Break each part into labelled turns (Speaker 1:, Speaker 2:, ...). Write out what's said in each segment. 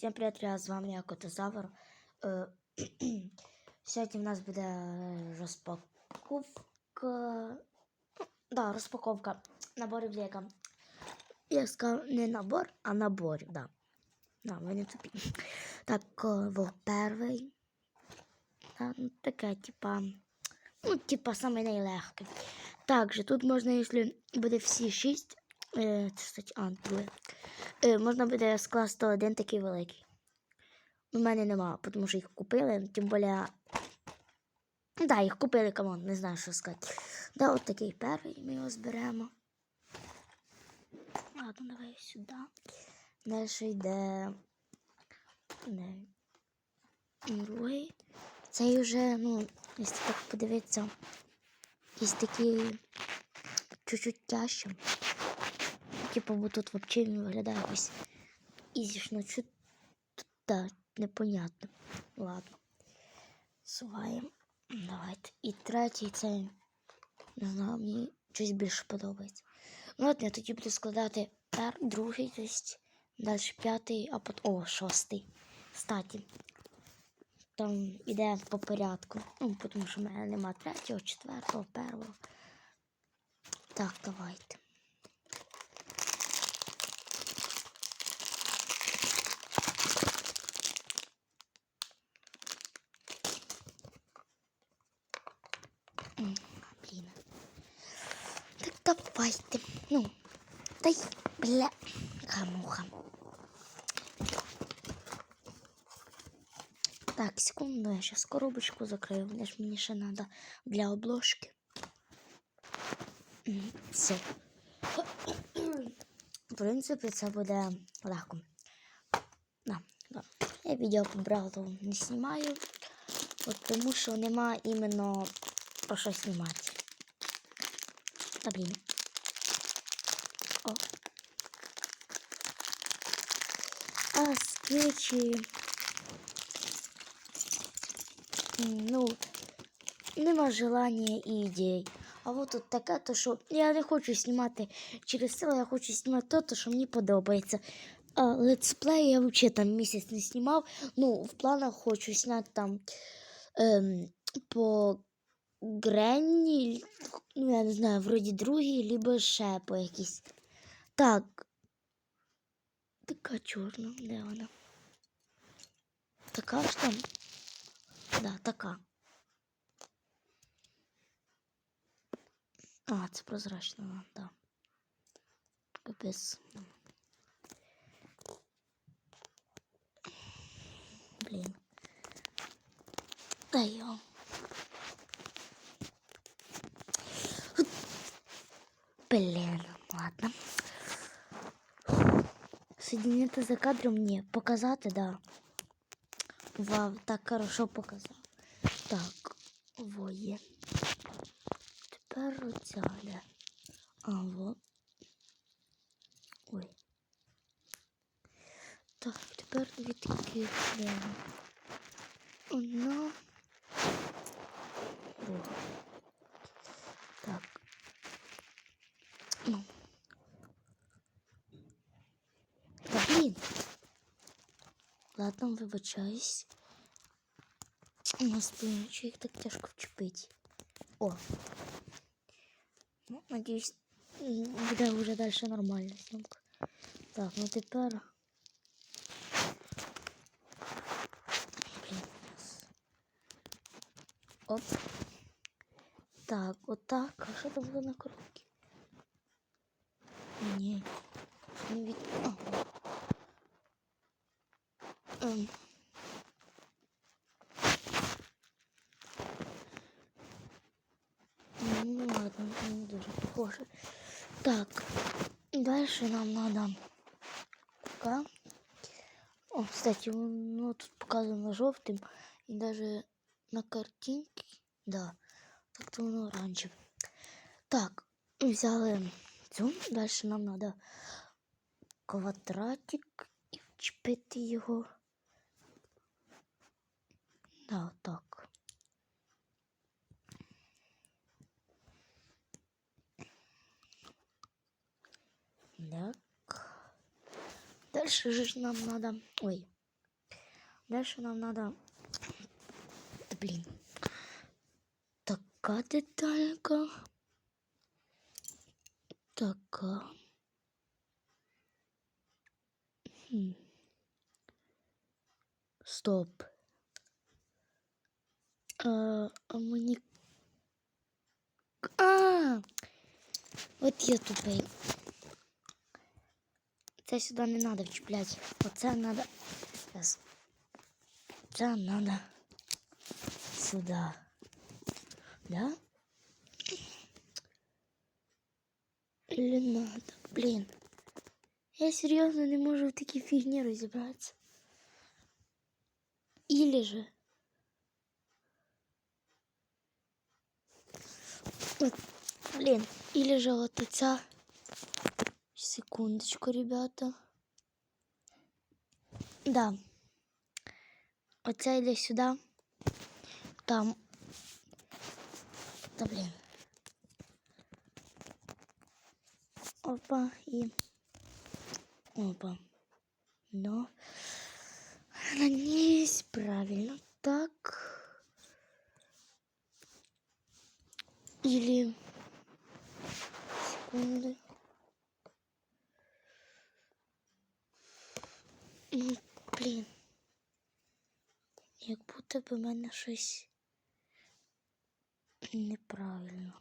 Speaker 1: Всім привіт, я з вами я Котозавр. Сьогодні в нас буде розпаковка. Да, розпаковка наборів Лего. Я сказав не набор, а наборів, да. Да, ви тупі. Так, о, во перший. Да, ну, таке, типа. Ну, типа, саме найлегкий. Також тут можна, якщо буде всі шість. Це, кстати, а, можна буде скласти один такий великий. У мене нема, тому що їх купили, тим більше. Ну, Да, їх купили, камон, не знаю, що сказати. Да, от такий перший, ми його зберемо. Ладно, давай сюди. Далі йде. Не. Другий. Цей вже, ну, якщо так подивитися, якийсь такий чуть-чуть тяжче. Типу, бо тут взагалі він виглядає якось ізішно, чуть да, непонятно. Ладно. Суваємо. Давайте. І третій цей. Не знаю, мені щось більше подобається. Ну, от я тоді буду складати пер, другий, тобто далі п'ятий, а потім. О, шостий. Статі. Там іде по порядку. Ну, тому що в мене нема третього, четвертого, першого. Так, давайте. М, Блін. Так давайте. Ну, дай, бля, хамуха. Так, секунду, я сейчас коробочку закрою, мне ж мені ще надо для обложки. Все. В принципі, це буде легко. Да, да. Я відео по брату не знімаю, от тому що нема іменно про що знімати. Та блін. О. А Ну, нема желання і ідей. А от тут таке, то що я не хочу знімати через силу, я хочу знімати то, то, що мені подобається. А летсплей я взагалі там місяць не знімав. Ну, в планах хочу зняти там ем, по Гренні, ну я не знаю, вроді другий, либо ще по якійсь. Так. Така чорна, де вона? Така там? Да, така. А, це прозрачна, да. Капець. Блін. Та йо. Блин, ладно. Соединиться за кадром мне показати, да. Вау, так хорошо показав. Так, воє. Тепер оцяля. А, во. Ой. Так, тепер відкидаємо. Одна. Ладно, вибачаюсь. У нас блін, їх так тяжко вчепити. О. Ну, надіюсь, м, буде вже далі нормальна зйомка. Так, ну тепер. Блін. Оп. Так, отак. А що там було на коробці? Ні. Не від... А. Ну ладно, не дуже похоже. Так, дальше нам надо така. О, кстати, ну тут показано жовтим і даже на картинке, да, так то воно оранжеве. Так, взяли цю, далі нам треба квадратик і вчепити його. Да, так. Так. Дальше же нам надо. Ой, Дальше нам надо. Та блін. Така деталька. Така. Хм. Стоп. А, а мені. А! От я тупий. Це сюди не треба вчіпляти. Оце треба. Зараз. Це треба сюди. Да? Или надо? Блін. Я серйозно не можу в такій фігні розібратися. Или же. От, блін, или же от оця. Секундочку, ребята. Да. Оця йде сюди. Там. Та блін. Опа і. Опа. Но. Надеюсь, правильно. Так. Или... Секунды. Блін. Як будто б у мене щось неправильно.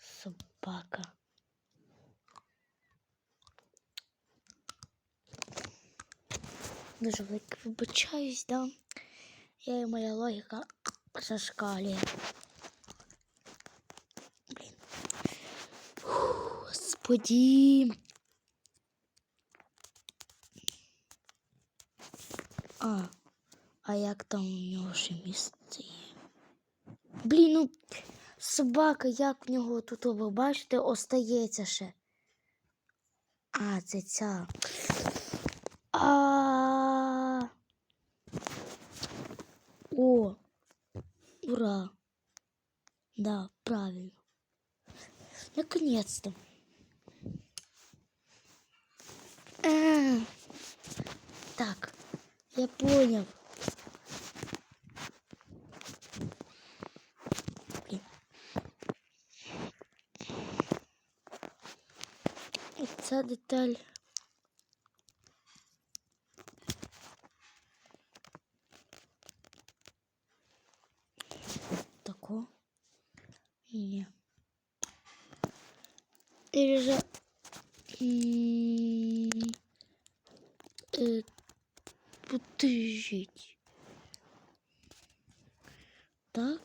Speaker 1: Собака. Дуже велике вибачаюсь, да? Я і моя логіка зашкалює. Блін. Господі. А, а як там у нього ще місце є? Блін, ну собака, як в нього тут, ви бачите, остається ще. А, це ця. А. О. Ура. Да, правильно. Наконец-то. А. Так, я понял. Блин. Оця деталь. М, Е, Подождіть. Так,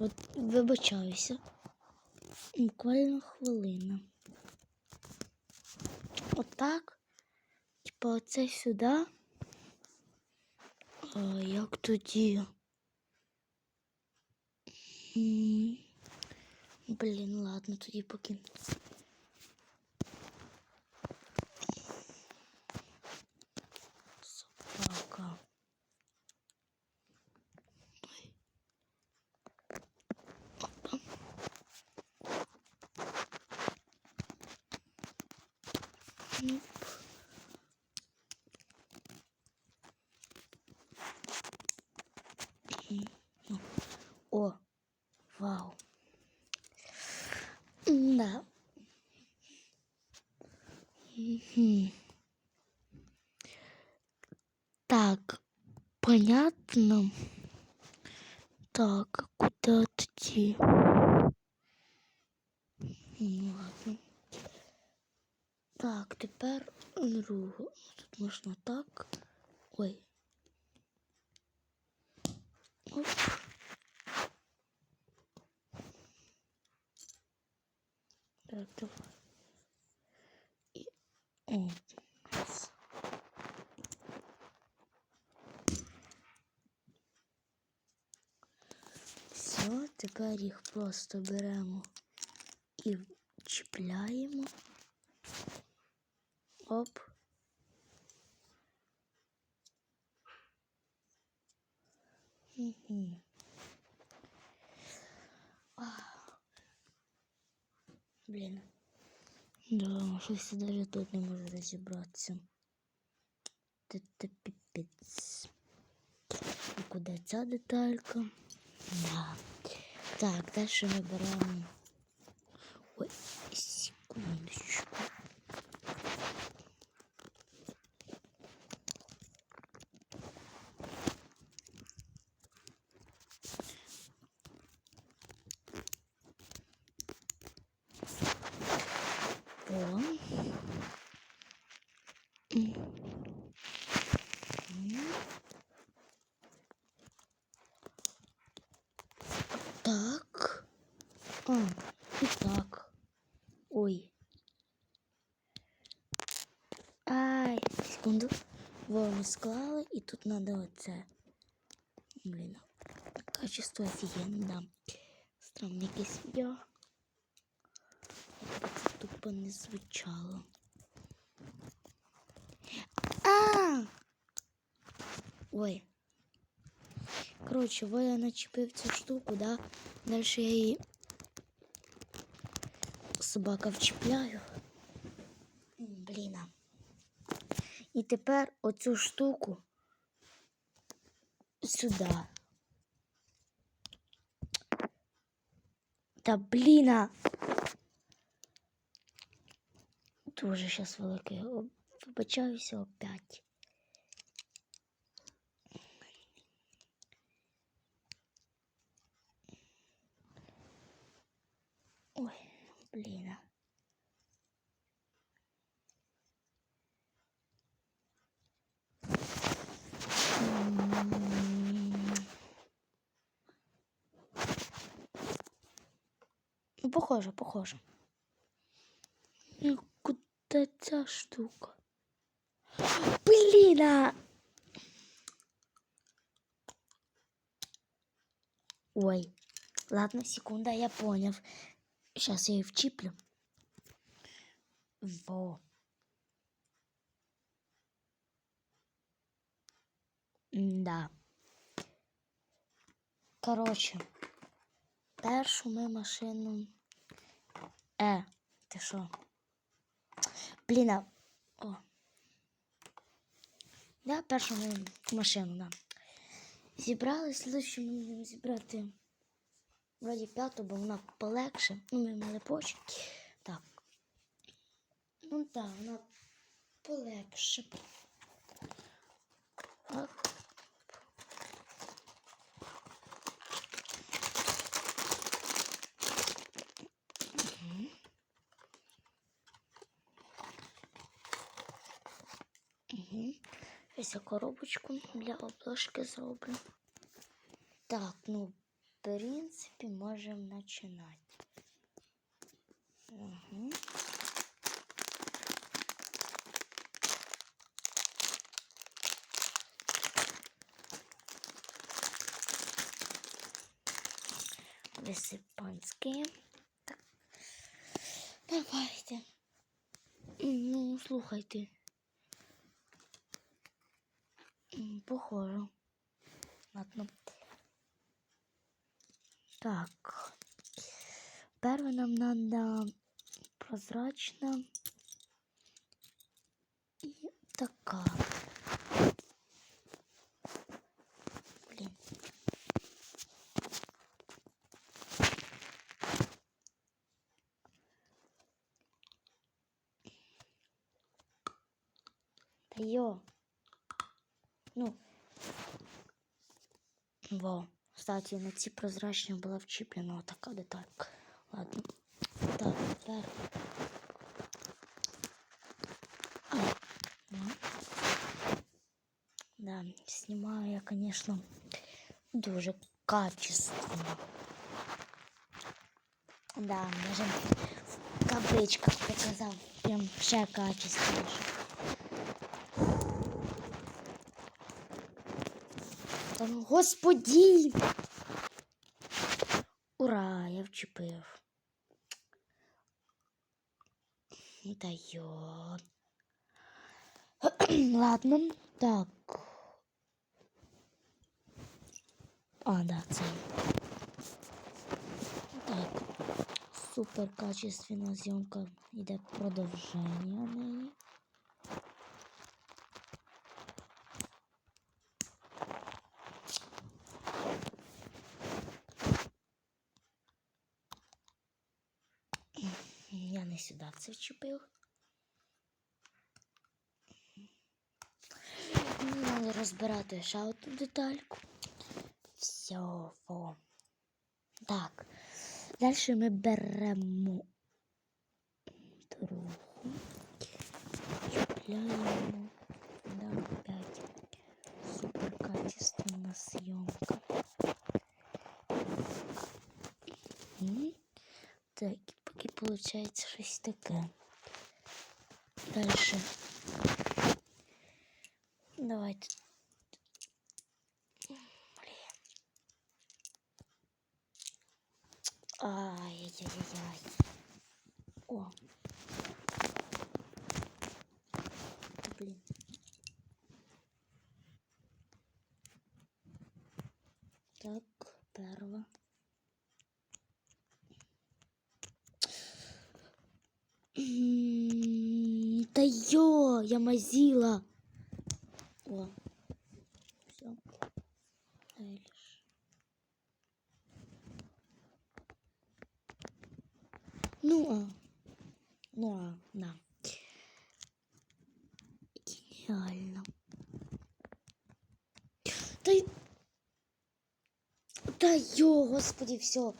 Speaker 1: от вибачаюся. Буквально хвилина. Отак. Типа оце сюди. А як тоді? Блін, ладно, тоді поки. Собака. Ой. Опа. Оп. М, ну. О, вау. Да. Мгм. Так, понятно. Так, а куда идти? Ну ладно. Так, тепер другу. Тут можна так. Ой. Оп. Так, давай. І... О. Все, тепер їх просто беремо і чіпляємо. Оп. Угу. Блін. Да, щось я даже тут не можу розібратися. Це це піпець. І куди ця деталька? Да. Так, дальше ми беремо. Ой, секундочку. Ой. Ай, секунду. Во, склали, і тут надо оце. Блін. Качество офігенне, да. Би це тупо не звучало. А! Ой. Коротше, во я начепив цю штуку, да? Далі я її собака вчіпляю. М, Блін. І тепер оцю штуку сюди. Та блін. а. Дуже щас велике. Вибачаюся опять. Блін. М. Ну, похоже, похоже. Ну, куда ця штука? Блін! а! Ой, ладно, секунда, я понял. Сейчас я ее вчиплю. Во. Да. Короче, першу ми машину. Е, ти що? Блін, а... О. Да, першу ми машину, да. Зібрали, слідчу ми будемо зібрати вроді п'яту, бо вона полегше. Ну, ми мали почки. Так. Ну так, вона полегше. Так. Мгм. Ось я коробочку для обложки зроблю. Так, ну, в принципі, можемо починати. Угу. Висипанські. Так. Давайте. М, Ну, слухайте. М, Похоже. Ладно. Так. Перше нам надо прозрачна і така. Блін. Та йо. Ну. Во. Кстати, на ці прозрачні була вчіплена така деталька. Ладно. Так, тепер. А, ну. Да, знімаю я, конечно, дуже качественно. Да, даже в кабличках показав прям ще качественніше. Господі! Ура, я вчепив. Та йо. Ладно, так. А, да, це. Так. Супер качественна зйомка. Іде продовження неї. Сюди це вчепив. Ну, Надо розбирати ще одну детальку. Все, во. Так. Далі ми беремо другу. Чіпляємо. Да, опять. Супер качественна съемка. Так, виходить щось таке. Дальше. Давайте. Ай-яй-яй-яй. О. Блін. Так, перва. Я мазила. О. Все. Дальше. Ну, а. Ну, а, да. Геніально. Та й... Та йо, господи, все.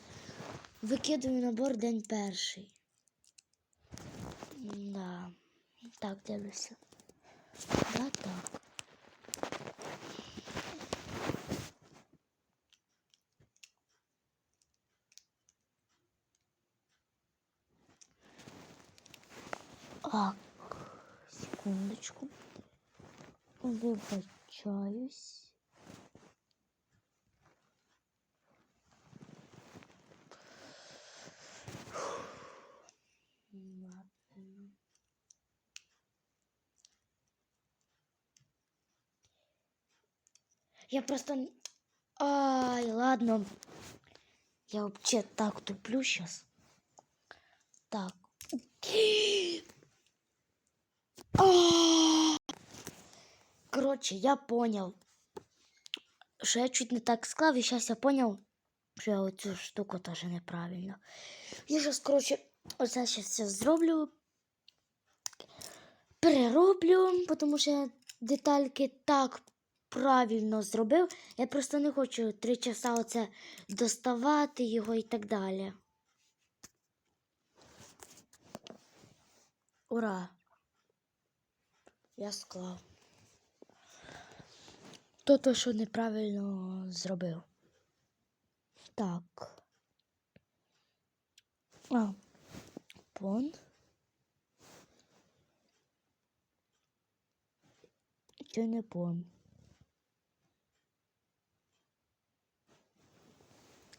Speaker 1: Викидаю набор день перший. Да. Так, дивлюся. Да, так. Так, секундочку. Вибачаюсь. Я просто... Ай, ладно. Я вообще так туплю сейчас. Так. А! Короче, я понял. Що я чуть не так склав, і зараз я понял, що я оцю штуку теж неправильно. Я зараз, короче, оце зараз все зроблю. Перероблю, тому що детальки так правильно зробив. Я просто не хочу три часа оце доставати його і так далі. Ура! Я склав. То то, що неправильно зробив. Так. А. Пон. Це не пон.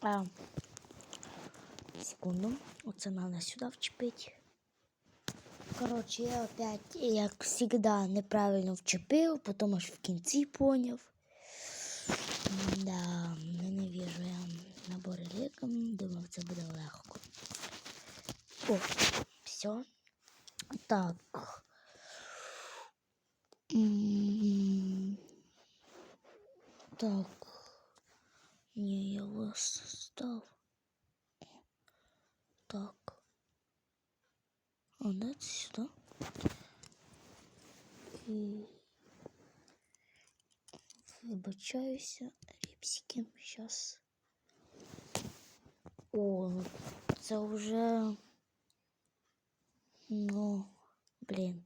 Speaker 1: А. Секунду. Оце надо сюди вчепити. Коротше, я опять, як завжди, неправильно вчепив, потім аж в кінці поняв. Да, ненавижу я набори ліком, думав, це буде легко. О, все. Так. Так. Ні, я вас став. Так. А, да, це сюди. І... Вибачаюся, ріпсики. Щас. О, ну це вже. Ну, блін.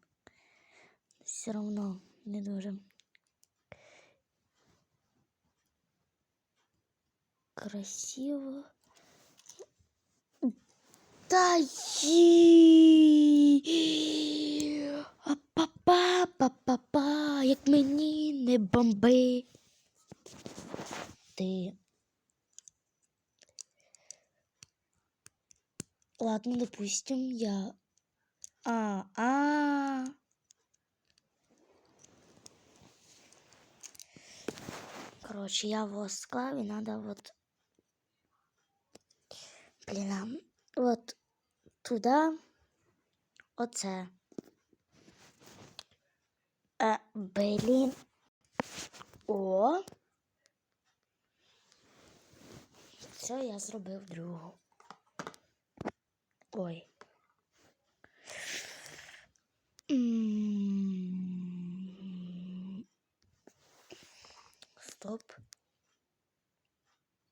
Speaker 1: Все равно не дуже. Красиво. Та ї. А папа, папа, як мені не бомби. Ти. Ладно, допустим, я. А, а. Короче, я в склав и надо вот. Блин, а вот туди оце. Е, блін. О. Це я зробив другу. Ой. Стоп.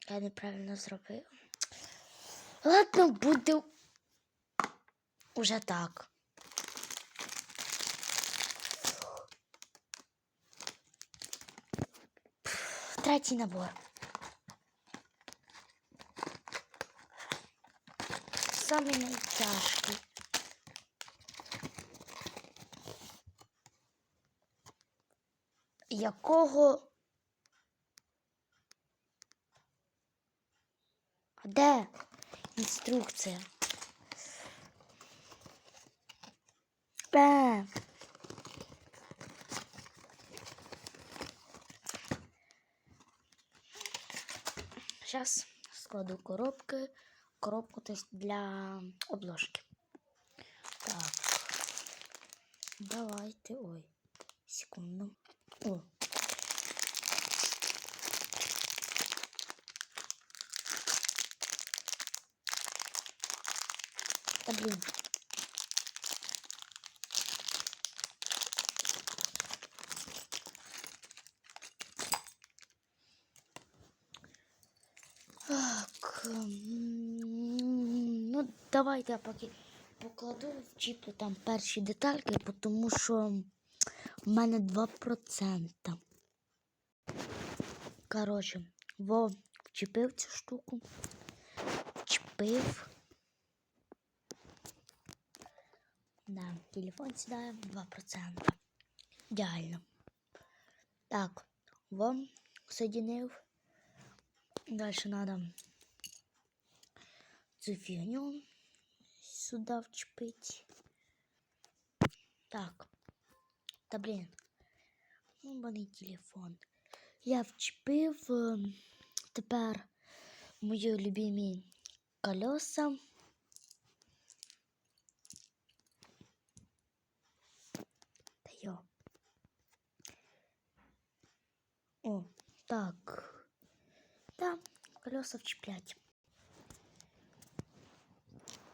Speaker 1: Я неправильно зробив. Ладно, буде уже так. Третій набор. Самий найтяжкий. Якого? А де інструкція? Е. Зараз складу коробки, коробку то есть для обложки. Так. Давайте. Ой, секунду. О. Та блін. Так. Ну, давайте я поки покладу вчіплю там перші детальки, тому що в мене 2%. Коротше, во вчепив цю штуку. Вчепив. телефон сідає 2%. Ідеально. Так, во соединив. Дальше надо цю фігню сюди вчепить. Так. Та блін. Ну, мене телефон. Я вчепив е, тепер мої любимі колеса. Так. Да, колеса вчеплять.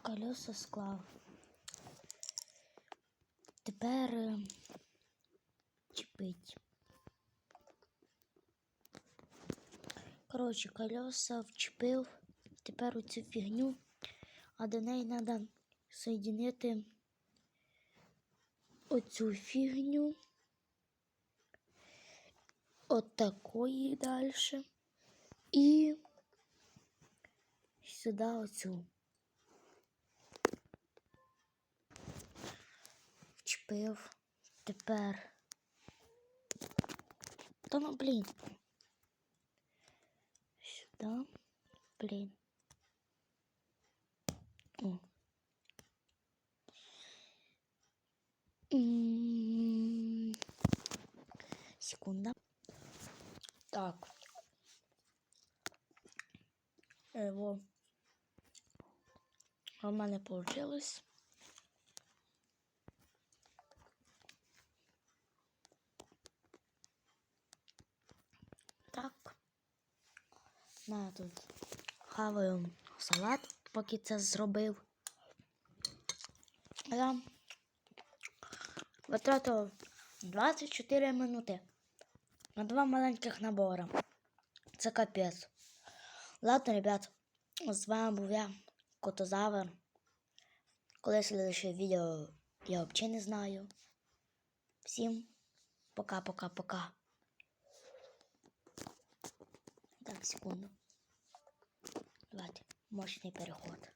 Speaker 1: Колеса склав. Тепер е, чіпить. Коротше, колеса вчепив. Тепер оцю фігню, а до неї треба соєдинити оцю фігню. От такої далі. І сюди оцю. Вчепив. Тепер. Та ну, блін. Сюди. Блін. О. Секунда. Так. Его. А в мене получилось. Так. На тут хаваю салат, поки це зробив. Я витратив 24 минути на два маленьких набори. Це капець. Ладно, ребят, з вами був я, Котозавр. Коли следующее відео я взагалі не знаю. Всім пока-пока-пока. Так, секунду. Давайте, мощний переход.